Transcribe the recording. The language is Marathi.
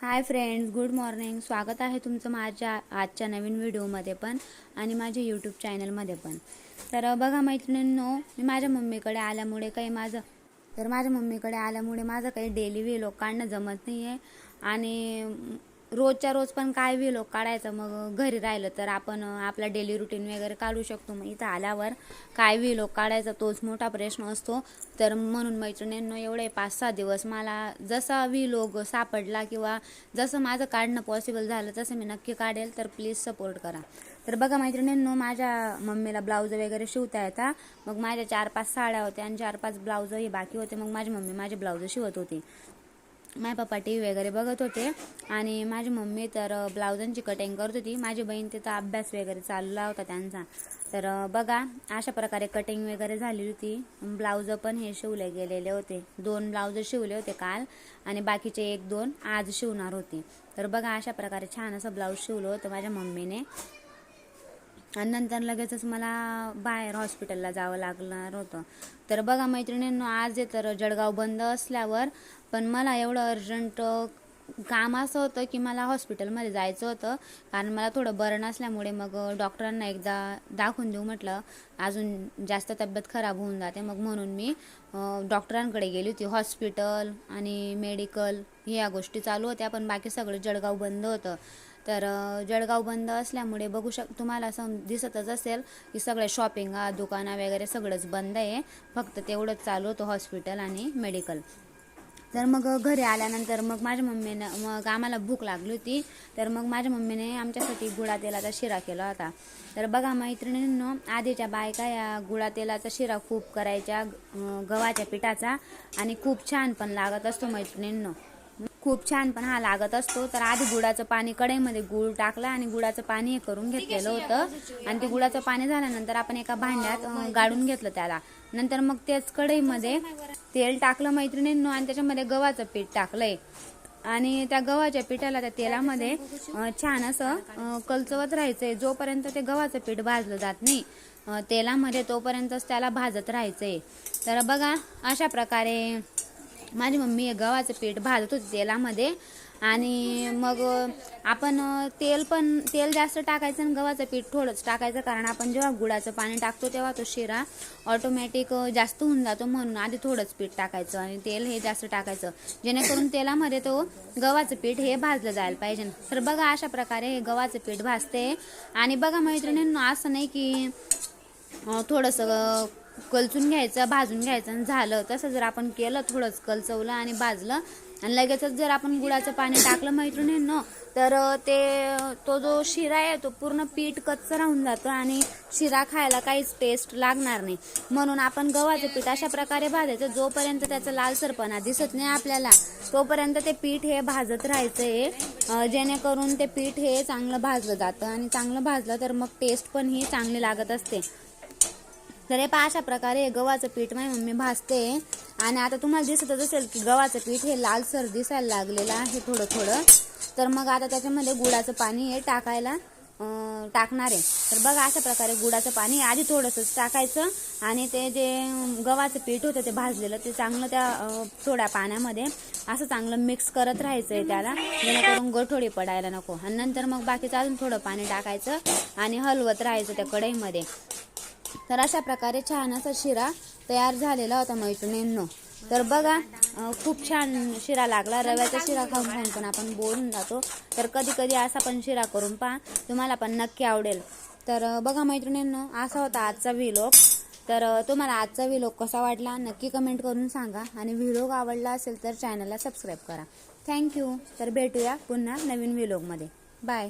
Hi friends good morning. स्वागत आहे तुमचं माझ्या आजच्या नवीन व्हिडिओमध्ये पण आणि माझ्या यूट्यूब चॅनलमध्ये पण. तर बघा मैत्रिणींनो मी माझ्या मम्मीकडे आल्यामुळे काही माझं तर माझ्या मम्मीकडे आल्यामुळे माझं काही डेली व्हिलोग काढणं जमत नाही आहे आणि रोजच्या रोज पण काय व्हिलोग काढायचं मग घरी राहिलं तर आपण आपला डेली रुटीन वगैरे काढू शकतो. मग इथं आल्यावर काय व्हिलोग काढायचा तोच मोठा प्रश्न असतो. तर म्हणून मैत्रिणींनो एवढे पाच सहा दिवस मला जसा विलोग सापडला किंवा जसं माझं काढणं पॉसिबल झालं तसं मी नक्की काढेल. तर प्लीज सपोर्ट करा. तर बघा मैत्रिणींनो माझ्या मम्मीला ब्लाऊज वगैरे शिवता येतात मग माझ्या चार पाच साड्या होत्या आणि चार पाच ब्लाऊजही बाकी होते. मग माझी मम्मी माझे ब्लाऊज शिवत होती. माझे पप्पा टी व्ही वगैरे बघत होते. आणि माझी मम्मी तर ब्लाउजांची कटिंग करत होती. माझी बहीण तिथं अभ्यास वगैरे चालला होता त्यांचा. तर बघा अशा प्रकारे कटिंग वगैरे झाली होती. ब्लाऊज पण हे शिवले गेलेले होते. दोन ब्लाऊज शिवले होते काल आणि बाकीचे एक दोन आज शिवणार होती. तर बघा अशा प्रकारे छान असं ब्लाऊज शिवलं होतं माझ्या मम्मीने. आणि नंतर लगेचच मला बाहेर हॉस्पिटलला जावं लागणार होतं. तर बघा मैत्रिणींनो आज आहे तर जळगाव बंद असल्यावर पण मला एवढं अर्जंट काम असं होतं की मला हॉस्पिटलमध्ये जायचं होतं. कारण मला थोडं बरं नसल्यामुळे मग डॉक्टरांना एकदा दाखवून देऊ म्हटलं. अजून जास्त तब्येत खराब होऊन जाते. मग म्हणून मी डॉक्टरांकडे गेली होती. हॉस्पिटल आणि मेडिकल ह्या गोष्टी चालू होत्या पण बाकी सगळं जळगाव बंद होतं. तर जळगाव बंद असल्यामुळे बघू शक तुम्हाला सम दिसतच असेल की सगळ्या शॉपिंग दुकाना वगैरे सगळंच बंद आहे. फक्त तेवढंच चालू होतं हॉस्पिटल आणि मेडिकल तर मग घरी आल्यानंतर मग माझ्या मम्मीनं मग आम्हाला भूक लागली होती. तर मग माझ्या मम्मीने आमच्यासाठी गुळा तेलाचा शिरा केला होता. तर बघा मैत्रिणींनो आधीच्या बायका या गुळा तेलाचा शिरा खूप करायच्या गव्हाच्या पिठाचा आणि खूप छान पण लागत असतो मैत्रिणींनो. खूप छान पण हा लागत असतो. तर आधी गुळाचं पाणी कढईमध्ये गुळ टाकला आणि गुळाचं पाणी हे करून घेतलेलं होतं. आणि ते गुळाचं पाणी झाल्यानंतर आपण एका भांड्यात गाळून घेतलं त्याला. नंतर मग तेच कढईमध्ये तेल टाकलं मैत्रिणींनो आणि त्याच्यामध्ये गव्हाचं पीठ टाकलंय. आणि त्या गव्हाच्या पिठाला त्या तेलामध्ये छान असं कलचवत राहायचंय. जोपर्यंत ते गव्हाचं पीठ भाजलं जात नाही तेलामध्ये तोपर्यंतच त्याला भाजत राहायचंय. तर बघा अशा प्रकारे माझी मम्मी गव्हाचं पीठ भाजत होती तेलामध्ये. आणि मग आपण तेल पण तेल जास्त टाकायचं आणि गव्हाचं पीठ थोडंच टाकायचं. कारण आपण जेव्हा गुळाचं पाणी टाकतो तेव्हा तो शिरा ऑटोमॅटिक जास्त होऊन जातो म्हणून आधी थोडंच पीठ टाकायचं आणि तेल हे जास्त टाकायचं. जेणेकरून तेलामध्ये तो गव्हाचं पीठ हे भाजलं जायला पाहिजे. तर बघा अशा प्रकारे हे गव्हाचं पीठ भाजते. आणि बघा मैत्रिणींना असं नाही की थोडंसं कलचून घ्यायचं भाजून घ्यायचं आणि झालं. तसं जर आपण केलं थोडंच कलचवलं आणि भाजलं आणि लगेचच जर आपण गुळाचं पाणी टाकलं मैत्रिणींनो तर ते तो जो शिरा आहे तो पूर्ण पीठ कच्च राहून जातो आणि शिरा खायला काहीच टेस्ट लागणार नाही. म्हणून आपण गव्हाचं पीठ अशा प्रकारे भाजायचं. जोपर्यंत त्याचा लालसरपणा दिसत नाही आपल्याला तोपर्यंत ते पीठ हे भाजत राहायचं आहे जेणेकरून ते पीठ हे चांगलं भाजलं जातं आणि चांगलं भाजलं तर मग टेस्ट पण ही चांगली लागत असते. तर हे पहा अशा प्रकारे गव्हाचं पीठ माझी मम्मी भाजते. आणि आता तुम्हाला दिसतच असेल की गव्हाचं पीठ हे लालसर दिसायला लागलेलं आहे थोडं थोडं तर मग आता त्याच्यामध्ये गुळाचं पाणी हे टाकायला टाकणार आहे. तर बघा अशा प्रकारे गुळाचं पाणी आधी थोडंसंच टाकायचं. आणि ते जे गव्हाचं पीठ होतं ते भाजलेलं ते चांगलं त्या थोड्या पाण्यामध्ये असं चांगलं मिक्स करत राहायचं आहे त्याला. जेणेकरून गठोडी पडायला नको. आणि नंतर मग बाकीचं अजून थोडं पाणी टाकायचं आणि हलवत राहायचं त्या कढईमध्ये. तर अशा प्रकारे छान असा शिरा तयार झालेला होता मैत्रिणींनो. तर बघा खूप छान शिरा लागला. रव्याचा शिरा खाऊन खाऊन पण आपण बोलून जातो. तर कधी कधी असा पण शिरा करून पहा तुम्हाला पण नक्की आवडेल. तर बघा मैत्रिणींनो असा होता आजचा व्हिलोग तर तुम्हाला आजचा व्हिलोग कसा वाटला नक्की कमेंट करून सांगा. आणि व्हिडिओ आवडला असेल तर चॅनलला सबस्क्राईब करा. थँक्यू तर भेटूया पुन्हा नवीन व्हिलोगमध्ये बाय